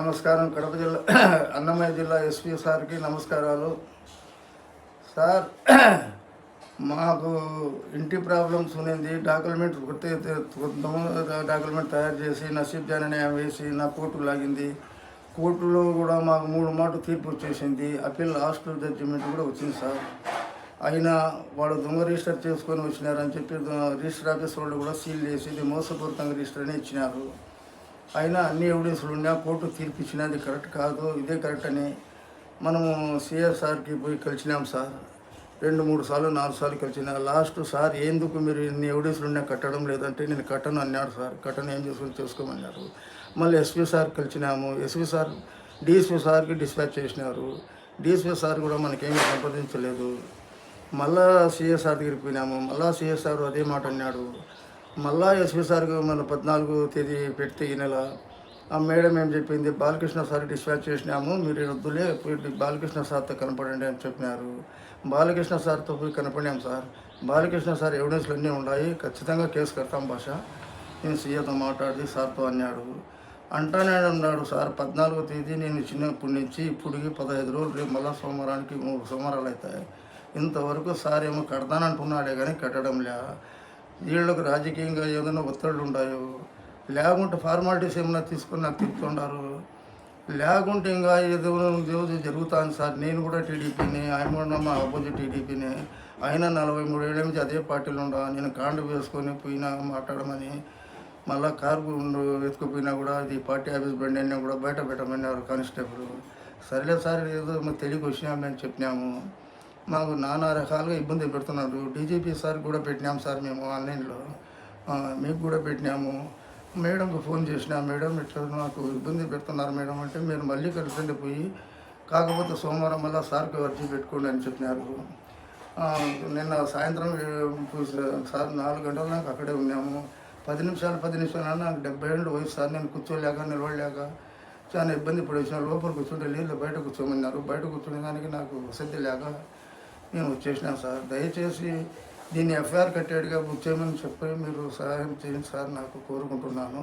నమస్కారం. కడప జిల్లా అన్నమయ్య జిల్లా ఎస్పీ సార్కి నమస్కారాలు. సార్ మాకు ఇంటి ప్రాబ్లమ్స్ ఉన్నది. డాక్యుమెంట్ కొత్త డాక్యుమెంట్ తయారు చేసి నా నసీబ్ జాన్ వేసి నా కోర్టు లాగింది. కోర్టులో కూడా మాకు మూడు మాట తీర్పు వచ్చేసింది. అప్పీల్ హాస్టల్ జడ్జిమెంట్ కూడా వచ్చింది సార్. అయినా వాళ్ళు దొంగ రిజిస్టర్ చేసుకొని వచ్చినారని చెప్పి రిజిస్టర్ ఆఫీస్ వాళ్ళు కూడా సీల్ చేసి ఇది మోసపూరితంగా రిజిస్టర్ అని ఇచ్చినారు. అయినా అన్ని ఎవిడెన్స్లు ఉన్నా కోర్టు తీర్పు ఇచ్చినది కరెక్ట్ కాదు ఇదే కరెక్ట్ అని మనము సిఎస్ఆర్కి పోయి కలిసినాం సార్. రెండు మూడు సార్లు నాలుగు సార్లు కలిసిన లాస్ట్ సార్ ఎందుకు మీరు ఇన్ని ఎవిడెన్స్లు ఉన్నా కట్టడం లేదంటే నేను కట్టను అన్నాడు సార్. కట్టను ఏం చేసుకుని చేసుకోమన్నారు. మళ్ళీ ఎస్పీ సార్ కలిసినాము. ఎస్పీ సార్ డిఎస్పీ సార్కి డిస్పాచ్ చేసినారు. డిఎస్పీ సార్ కూడా మనకేమీ సంప్రదించలేదు. మళ్ళా సిఎస్ఆర్ దగ్గరికి పోయినాము. మళ్ళా సిఎస్ఆర్ అదే మాట అన్నాడు. మళ్ళా ఎస్పీ సార్ మన పద్నాలుగో తేదీ పెడితే ఈ నెల. ఆ మేడం ఏం చెప్పింది? బాలకృష్ణ సార్ డిస్పాచ్ చేసినాము మీరు వద్దులే పోయి బాలకృష్ణ సార్తో కనపడండి అని చెప్పినారు. బాలకృష్ణ సార్తో పోయి కనపడినాం సార్. బాలకృష్ణ సార్ ఎవిడెన్స్లు అన్నీ ఉన్నాయి ఖచ్చితంగా కేసు కడతాం భాష. నేను సీఏతో మాట్లాడి సార్తో అన్నాడు. అంటానే ఉన్నాడు సార్ పద్నాలుగో తేదీ నేను చిన్నప్పటి నుంచి ఇప్పటికి పదహైదు రోజులు రేపు మళ్ళా సోమవారానికి మూడు సోమవారాలు అవుతాయి. ఇంతవరకు సార్ ఏమో కడతానంటున్నాడే కానీ కట్టడం లే వీళ్ళకు రాజకీయంగా ఏదైనా ఒత్తిళ్ళు ఉంటాయో లేకుంటే ఫార్మాలిటీస్ ఏమైనా తీసుకొని నాకు తిప్పుతుంటారు లేకుంటే ఇంకా ఏదో ఏదో జరుగుతుంది సార్. నేను కూడా టీడీపీని ఆయన కూడా మా ఆపోజిట్ టీడీపీని. ఆయన నలభై మూడు ఏళ్ళ నుంచి అదే పార్టీలో ఉండా. నేను కాండు వేసుకొని పోయినా మాట్లాడమని మళ్ళా కారు వెతుకుపోయినా కూడా ఇది పార్టీ ఆఫీస్ బండి అయినా కూడా బయట పెట్టమన్నారు కానిస్టేబుల్. సరేలే సార్ ఏదో మాకు తెలియక వచ్చినామని చెప్పినాము. మాకు నానా రకాలుగా ఇబ్బంది పెడుతున్నారు. డీజీపీ సార్ కూడా పెట్టినాం సార్ మేము ఆన్లైన్లో. మీకు కూడా పెట్టినాము. మేడంకు ఫోన్ చేసిన మేడం ఇట్లా నాకు ఇబ్బంది పెడుతున్నారు మేడం అంటే మీరు మళ్ళీ కలిసండి పోయి కాకపోతే సోమవారం మళ్ళీ సార్కి అర్జీ పెట్టుకోండి అని చెప్పినారు. నిన్న సాయంత్రం సార్ నాలుగు గంటలు నాకు అక్కడే ఉన్నాము. పది నిమిషాలు పది నిమిషాలు నాకు డెబ్బై ఏళ్ళు వయసు సార్. నేను కూర్చోలేక నిలవలేక చాలా ఇబ్బంది పడేసిన. లోపల కూర్చుంటే నీళ్ళు బయట కూర్చోమన్నారు. బయట కూర్చునే దానికి నాకు వసతి లేక నేను వచ్చేసినాం సార్. దయచేసి దీన్ని ఎఫ్ఐఆర్ కట్టేట్టుగా బుక్ చేయమని చెప్పి మీరు సహాయం చేయండి సార్ నాకు కోరుకుంటున్నాను.